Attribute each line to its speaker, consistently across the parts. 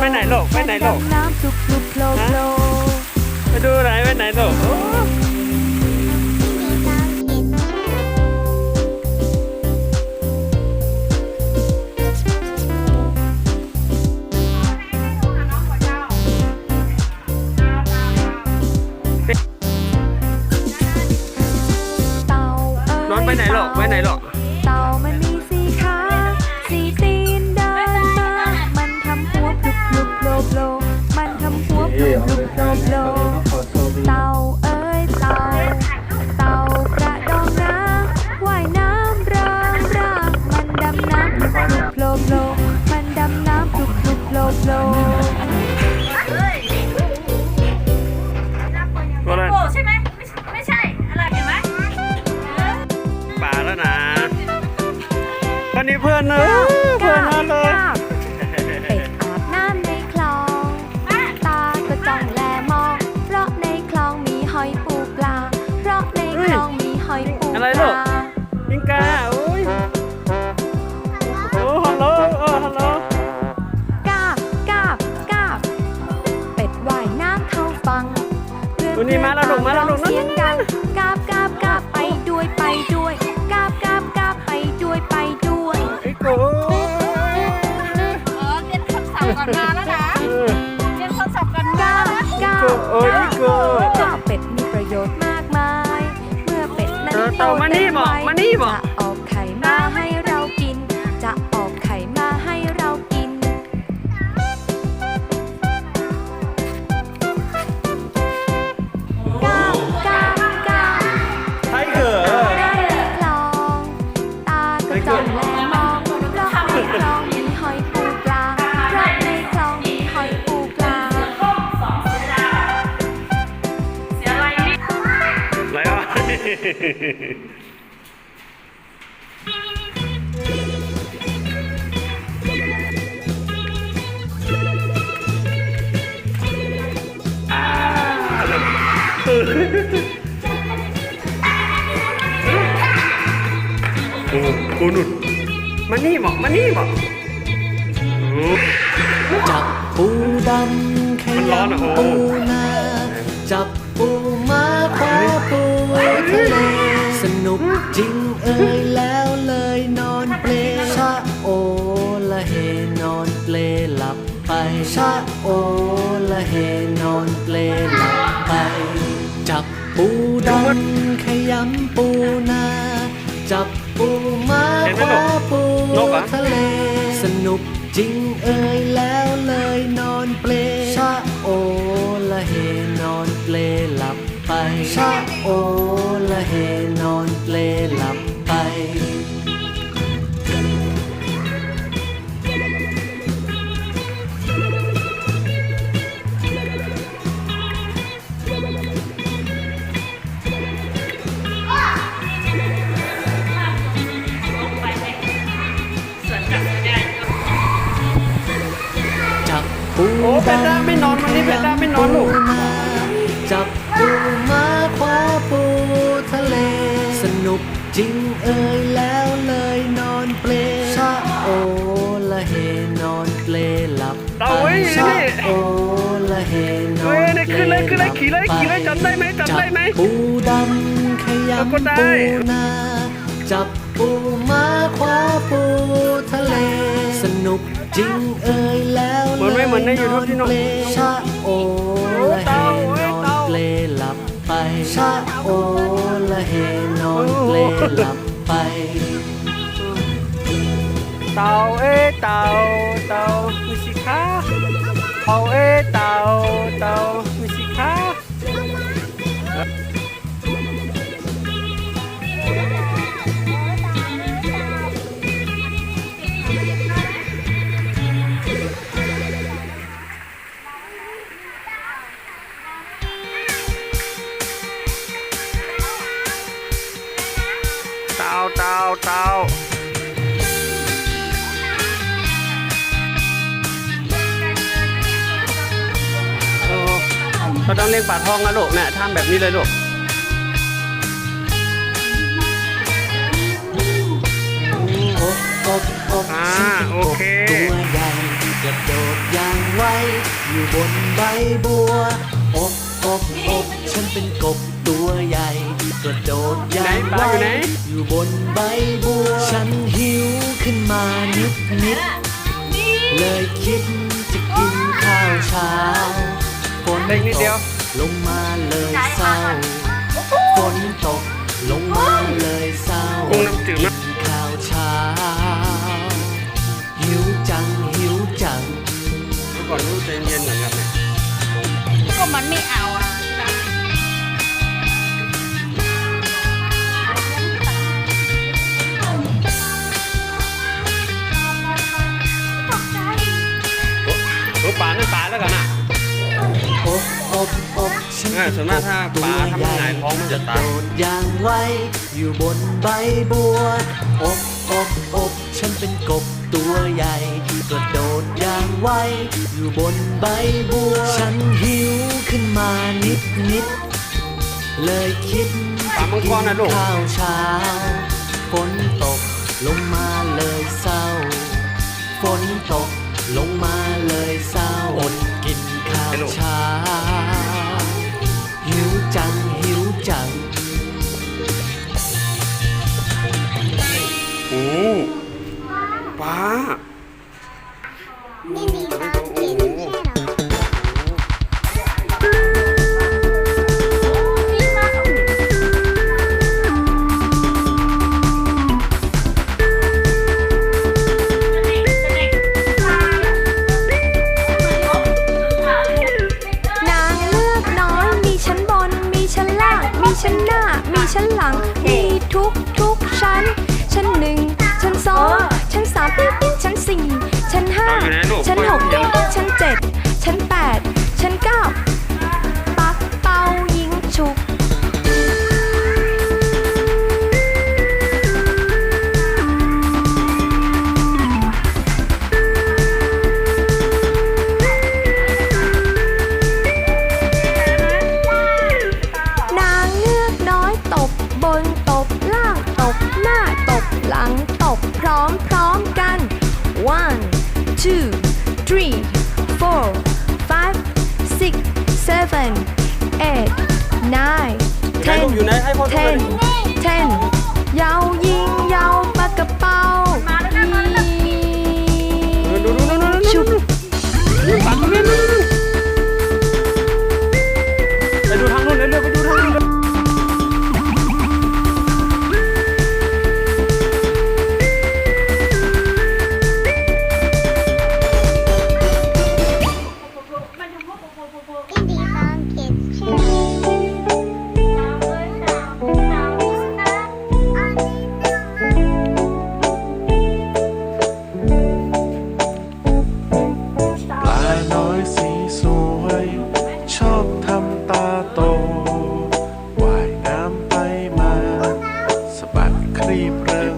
Speaker 1: ไปไหนลูกไปไหนลูก
Speaker 2: ดำน้ำจุบจุบโผล่โผล่
Speaker 1: ไปดูไหนไปไหนลูก
Speaker 2: วันนี้
Speaker 3: เพื่
Speaker 1: อนเนอะเพื่อนน่าเลย
Speaker 2: เป็ดอาบน้ำในคลอง ตาก็จ้องแลมอง เพราะในคลองมีหอยปูปลา เพราะในคลองมีหอยปูป
Speaker 1: อะไรลู
Speaker 2: ลาก
Speaker 1: ปิงกาโอ้ยโอ้ฮัลโหลเออฮัลโหล
Speaker 2: กาบกาบกาบเป็ดว่ายน้ำเข้าฟังเพื่อน
Speaker 1: ตัวนี้มาแล้วลูกมาแล้ว
Speaker 3: มา
Speaker 2: บกา
Speaker 1: โก
Speaker 2: บ
Speaker 1: โอ้ยไอ้โก
Speaker 2: เจ้าเป็ดมีประโยชน์มากมาย เมื่อเป็ดนั้น
Speaker 1: เออ
Speaker 2: โต
Speaker 1: เต่ามานี่ะโอ้โหนุ่นมานี่บอกมานี่บอกโอ้
Speaker 4: จับปูดำข
Speaker 1: มันร้อนอะ
Speaker 4: ยำ
Speaker 1: โอ้
Speaker 4: ปูนาจับปูมาคว้าปู ทะเลสนุกจริงเอ่ยแล้วเลยนอนเปลชะโอละเฮนอนเปลหลับไปชะโอละเฮนอนเปลหลับไป จับปูดำขยำปูนาจับปูมาคว้าปูทะเล สนุกจริงเอ่ยแล้วเลยนอนเปลชะโอ ลับไริงเอ่ยแล้วเลยนอนเปลชะโอละเฮนอนเปลหลับ
Speaker 1: เอา
Speaker 4: ไป
Speaker 1: ไว้อยู่
Speaker 4: ชะ
Speaker 1: นี่
Speaker 4: โอละเฮนอ
Speaker 1: เฮ้ย
Speaker 4: น
Speaker 1: นี่
Speaker 4: เปล
Speaker 1: ขึ้นเลยขึ้นเลย
Speaker 4: หบ
Speaker 1: ขี่เลยขี่เลย
Speaker 4: ป
Speaker 1: จำได้ไหมจำได้ไหม
Speaker 4: จับปูดำข
Speaker 1: เอาก็
Speaker 4: ยำ
Speaker 1: ได้
Speaker 4: ปูนาจับปูมาคว้าปูทะเล สนุกจริงเอ่ยแล้ว
Speaker 1: เหมือนไหมเหมือนใน YouTube ที่น้อง
Speaker 4: เปลชะโอละเฮนอนเปลหลับไป ชาโอละเฮนอนเลหลับไป
Speaker 1: เต่าเอ้เต่าเต่ามีสิคะเต่าเอ้เต่าเต่า เตาเต่าโอ้เราต้องเลี้ยงปลาทองนะลูกเนี่ยทำแบบนี้เลยลูก
Speaker 4: อกอกอก
Speaker 1: อ่าโอเค
Speaker 4: ตัวใหญ่กระโดดอย่างไวอยู่บนใบบัวอบอบอบฉันเป็นกบตัวใหญ่ กระโดดอย่างไวอยู่บนใบบัว ฉันหิวขึ้นมานิดนิดเลยคิดจะกินข้าวเช้าฝน
Speaker 1: เล็กนิด
Speaker 4: ต
Speaker 1: เดียว
Speaker 4: กลงมาเลยเศร้าฝนตกลงมาเลยเศร้า
Speaker 1: กุ้งน้ำจืดนะ
Speaker 4: ข้าวเช้า หิวจังหิวจัง
Speaker 1: เมื่อก่อนรู้ใจเย็นๆเหมือนกันเนี่ย
Speaker 3: ก็มันไม่เอาอะ
Speaker 1: ส่วนมากถ้าปลาทำให้หงายท้องมันจะตาย
Speaker 4: โดดอย่างไวอยู่บนใบบัวอบอบอบฉันเป็นกบตัวใหญ่กระโดดอย่างไวอยู่บนใบบัว ฉันหิวขึ้นมานิดนิดเลยคิด
Speaker 1: ปามังกรนะลูก
Speaker 4: ข้าวเช้าฝนตกลงมาเลยเศร้าฝนตกลงมาเลยเศร้าอดกินข้าวเช้า จัง หิวจัง
Speaker 1: โอ้ป้า
Speaker 2: ten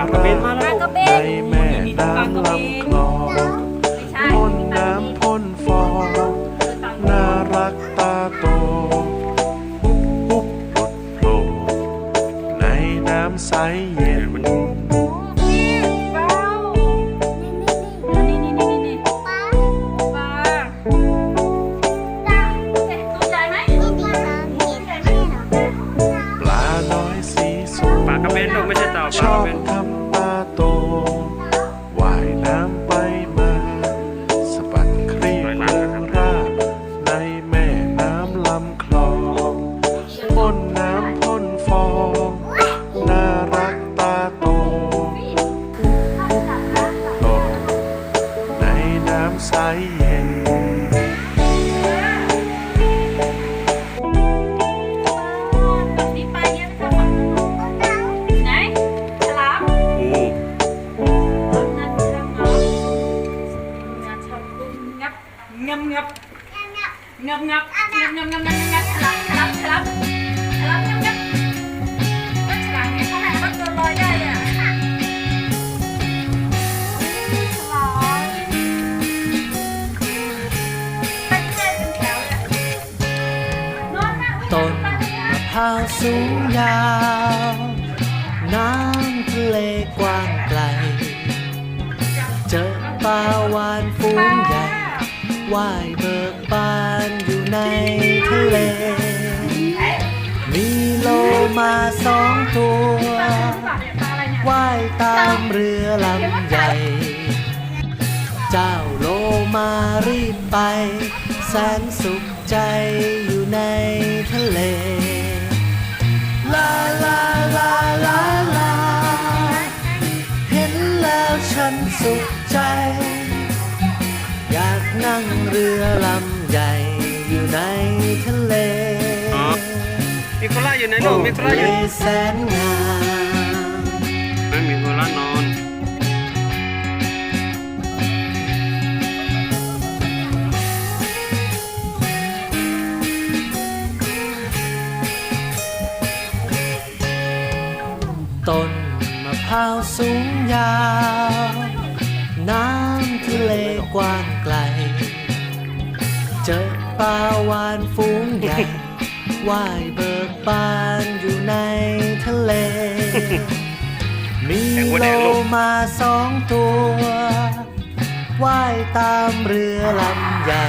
Speaker 2: ปากกระเบ
Speaker 1: น
Speaker 5: มา
Speaker 1: แล้ว
Speaker 3: กระเบ
Speaker 6: นแม่น้ำลำคลอง
Speaker 3: ไม่ใช่
Speaker 6: พ่นน้ำพ่นฟองน่ารักตาโตปุ๊บปุ๊บหลุดโผล่ในน้ำใสเย็น
Speaker 3: ปลาตัวใหญ่ไหม
Speaker 5: นี่มีตอนกินใช่เหรอ
Speaker 6: ปลาน้อยสีสวย
Speaker 1: ปลากระเบนลูกไม่ใช่เต่าปาก
Speaker 6: อ
Speaker 1: ระเบน
Speaker 6: พร้า
Speaker 3: วสู
Speaker 4: งยาว น้ำทะเลกว้างไกล เจอปลาวานฝูงใหญ่ว่ายเบิกบานอยู่ในทะเล มีโลมาสองตัวว่ายตามเรือลำใหญ่ เจ้าโลมารีบไป แสนสุขใจอยู่ในทะเล สุขใจ อยากนั่งเรือลำใหญ่อยู่ในทะเล
Speaker 1: อ๋อมีโคราชอยู่ไหนลูกมีโคราชอยู่ไหน
Speaker 4: แสนงาม
Speaker 1: ไม่มีโคราชนอน
Speaker 4: ต้นมะพร้าวสูงยาวน้ำ ทะเลกว้างไกล เจอปลาวานฝูงใหญ่ว่ายเบิกบานอยู่ในทะเล มี
Speaker 1: แข่งวัว
Speaker 4: โล
Speaker 1: แดงลูก
Speaker 4: มาสองตัวว่ายตามเรือลำใหญ่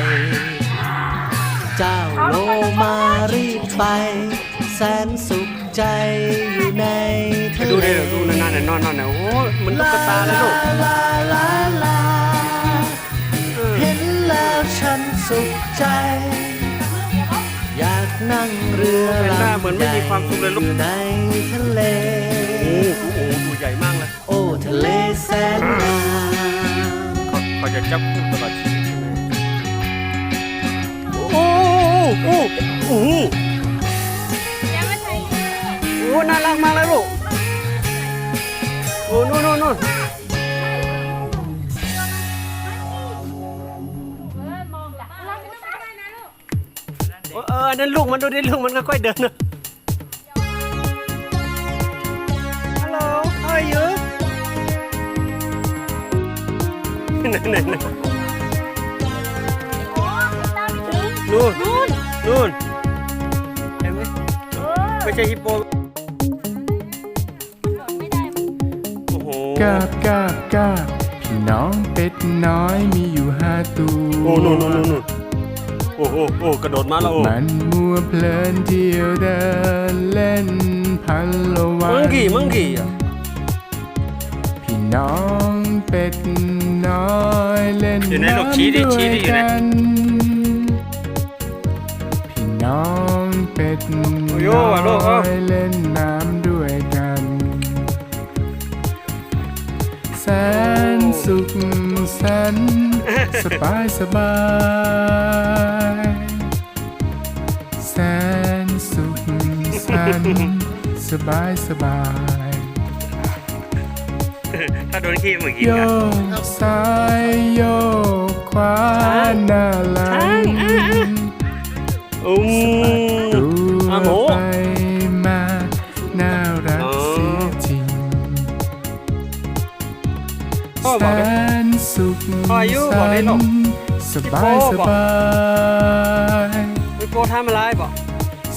Speaker 4: เจ้าโลมารีบไป แสนสุขใจอยู่ในทะเล
Speaker 1: ดูดิดูนานๆหน่อยนอนนอนหน่อยโอ้ยเหมันตุ๊กตาเลยลูก
Speaker 4: สุขใจ อยากนั่งเรือ
Speaker 1: เห็นหน้า
Speaker 4: ลำ
Speaker 1: เหมือนไม่มีความสุขเลยลูก
Speaker 4: อยู่ในทะเล
Speaker 1: ดูดิลูกมันค่อยๆเดินนะฮัลโหล how are you ไหนไหนไหนนู่นนู่นนู่นเห็นไหมไม่ใช่ฮิปโปโอ้โห
Speaker 7: กาบกาบกาบพี่น้องเป็ดน้อยมีอยู่ห้าตัว
Speaker 1: โอ้นู่นนู่นนู่นนู่นโอ้โหโอ้กระโดดมาแล้วโอ้
Speaker 7: มันมัวเพลินเที่ยวเดินเล่นพันละวั
Speaker 1: มั
Speaker 7: น
Speaker 1: งกี้มังกี้อะ
Speaker 7: พี่น้องเป็ดน้อยเล่น
Speaker 1: อยู่ไหนลูก
Speaker 7: น้ำ
Speaker 1: ชี้ดิ
Speaker 7: ด้ว
Speaker 1: ชี้
Speaker 7: ย
Speaker 1: ดิอยู่ไหน
Speaker 7: กันพี่น้องเป็ด
Speaker 1: โอ้โย่
Speaker 7: น้
Speaker 1: อะลูกเอ้า
Speaker 7: อยเล่นน้ำด้วยกันแสนสุขสันต์ สบายสบายแสนสุขสันต์สบายสบาย
Speaker 1: ถ้าโดนขี้เมื่อกี้
Speaker 7: โย
Speaker 1: อะ
Speaker 7: กซ้ายโยกขวาหน้าหลัง
Speaker 1: อืม
Speaker 7: ดู
Speaker 1: อะหมู
Speaker 7: ไปมาน่ารัก
Speaker 1: อ๋อ
Speaker 7: เสียจริง
Speaker 1: พ่อ
Speaker 7: แส
Speaker 1: บอกดิ
Speaker 7: น สุข
Speaker 1: พ่ออายุบอก
Speaker 7: สั
Speaker 1: ได้
Speaker 7: น
Speaker 1: หรอก
Speaker 7: ต์สบาย
Speaker 1: พี่
Speaker 7: ส
Speaker 1: โป้บอก
Speaker 7: บาย
Speaker 1: ฮิปโปทำอะไรบอก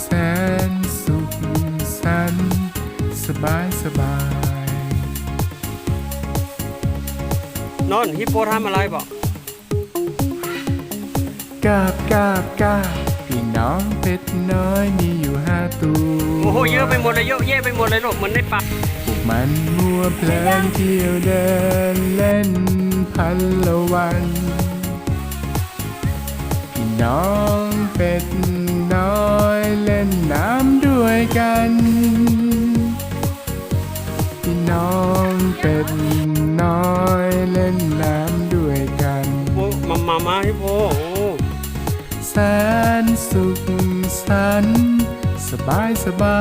Speaker 7: แสนสุขสันต์สบายสบาย
Speaker 1: นอนฮิปโปทำอะไรบอก
Speaker 7: กาบกาบกาบพี่น้องเป็ดน้อยมีอยู่ห้าตัว
Speaker 1: โอ้โหเยอะไปหมดเลยเยอะแยะไปหมดเลยลูกเหมันในป่า
Speaker 7: พวกมันมัวเพลินเที่ยวเดินเล่น พันละวัน พี่น้องเป็ดน้อยเล่นน้ำด้วยกัน พี่น้องเป็ดน้อยเล่นน้ำด้วยกัน
Speaker 1: โอ้มามามาฮิปโปโอ้
Speaker 7: แสนสุขสันต์สบายสบา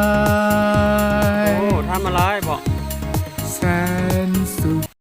Speaker 7: ย
Speaker 1: โอ้ทำอะไรบอก
Speaker 7: แสน